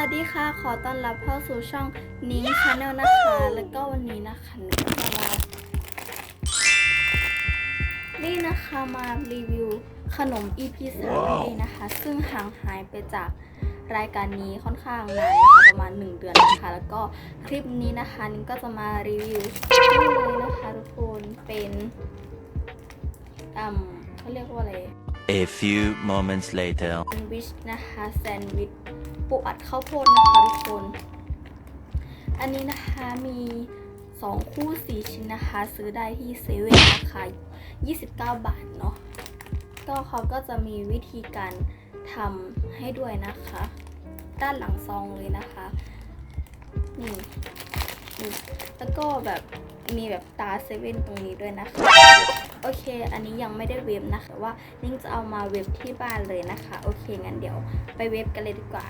วัสดีค่ะ ขอต้อนรับเข้าสู่ช่องนิ้งชาแนลนะคะ แล้วก็วันนี้นะคะหนูก็จะมานี่นะคะมารีวิวขนม EP 3นั่นเองนะคะ ซึ่งห่างหายไปจากรายการนี้ค่อนข้างนานนะคะประมาณ 1 เดือนนะคะ แล้วก็คลิปนี้นะคะนิ้งก็จะมารีวิวนี่เลยนะคะทุกคนเป็นอืมเขาเรียกว่าอะไร A few moments later. แซนด์วิชนะคะแซนด์วิช ปูอัดข้าวโพดนะคะทุกคน อันนี้นะคะมี 2 คู่ 4 ชิ้นนะคะ ซื้อได้ที่เซเว่นราคา29 บาทเนาะก็เขาก็จะมีวิธีการทำให้ด้วยนะคะ ด้านหลังซองเลยนะคะนี่นี่แล้วก็แบบมีแบบตาเซเว่นตรงนี้ด้วยนะคะ โอเค อันนี้ยังไม่ได้เวฟนะคะแต่ว่านิ่งจะเอามาเวฟที่บ้านเลยนะคะ โอเค งั้นเดี๋ยวไปเวฟกันเลยดีกว่า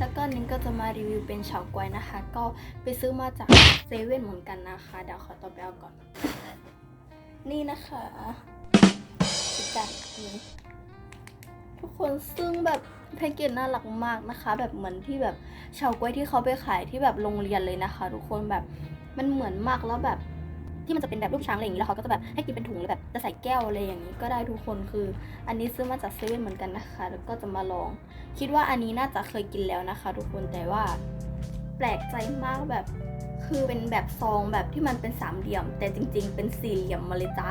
แล้วก็นิ้งก็จะมารีวิวเป็นเฉาก๊วยนะคะ ก็ไปซื้อมาจากเซเว่นเหมือนกันนะคะ เดี๋ยวขอตัวไปเอาก่อน นี่นะคะ จัดนี้ทุกคนซึ่งแบบแพ็กเกจน่ารักมากนะคะ แบบเหมือนที่แบบเฉาก๊วยที่เขาไปขายที่แบบโรงเรียนเลยนะคะ ทุกคนแบบมันเหมือนมากแล้วแบบที่มันจะเป็นแบบรูปช้างอะไรอย่างนี้แล้วเขาก็จะแบบให้กินเป็นถุงหรือแบบจะใส่แก้วอะไรอย่างนี้ก็ได้ทุกคนคือ อันนี้ซื้อมาจากเซเว่นเหมือนกันนะคะ แล้วก็จะมาลอง คิดว่าอันนี้น่าจะเคยกินแล้วนะคะ ทุกคนแต่ว่า แปลกใจมากแบบ คือเป็นแบบซองแบบที่มันเป็นสามเหลี่ยม แต่จริง ๆ เป็นสี่เหลี่ยมมาเลยจ้า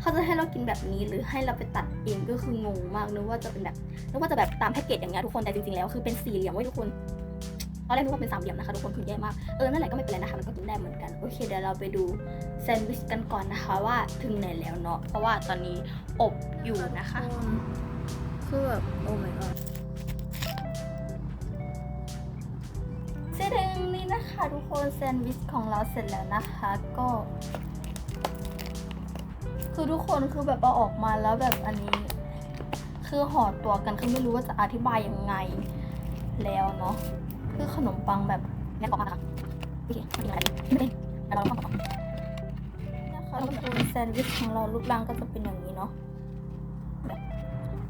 เขาจะให้เรากินแบบนี้หรือให้เราไปตัดเองก็คืองงมากนึกว่าจะเป็นแบบนึกว่าจะแบบตามแพ็กเกจอย่างเงี้ยทุกคนแต่จริงๆแล้วคือเป็นสี่เหลี่ยมไว้ทุกคนตอนแรกนึกว่าเป็นสามเหลี่ยมนะคะทุกคนคือแย่มากเออนั่นแหละก็ไม่เป็นไรนะคะมันก็กินได้เหมือนกันโอเคเดี๋ยวเราไปดูแซนด์วิชกันก่อนนะคะว่าถึงไหนแล้วเนาะเพราะว่าตอนนี้อบอยู่นะคะ คือแบบโอ้ my god ค่ะทุกคนแซนด์วิชของเราเสร็จแล้วนะคะก็ คือทุกคนคือแบบเอาออกมาแล้วแบบอันนี้ คือห่อตัวกันคือไม่รู้ว่าจะอธิบายยังไงแล้วเนาะคือขนมปังแบบแน่นออกมาค่ะโอเคไม่เป็นไรไม่เป็นเราต้องต่อนะคะทุกคนแซนด์วิชของเรารูปร่างก็จะเป็นอย่างนี้เนาะแบบ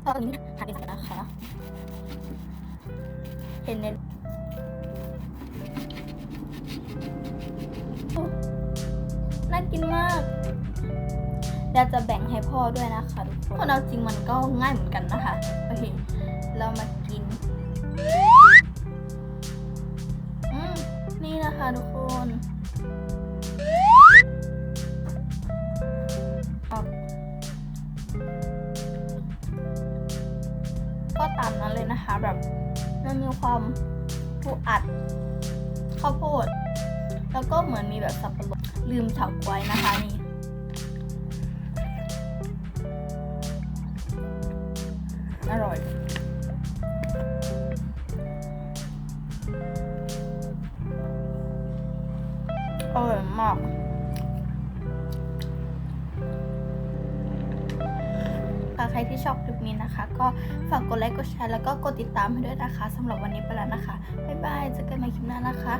ตอนนี้หันอีกนะคะเห็นใน น่ากินมากเดี๋ยวจะแบ่งให้พ่อด้วยนะคะทุกคนคนเอาจริงมันก็ง่ายเหมือนกันนะคะ โอเค เรามากิน อืม นี่นะคะทุกคนก็ตามนั้นเลยนะคะแบบมันมีความปูอัด ข้าวโพด แล้วก็เหมือนมีแบบสับปะรดลืมเฉาก๊วยนะคะนี่อร่อยอร่อยมาก ใครที่ชอบคลิปนี้นะคะ ก็ฝากกดไลค์กดแชร์แล้วก็กดติดตามให้ด้วยนะคะสำหรับวันนี้ไปแล้วนะคะบ๊ายบายเจอกันในคลิปหน้านะคะ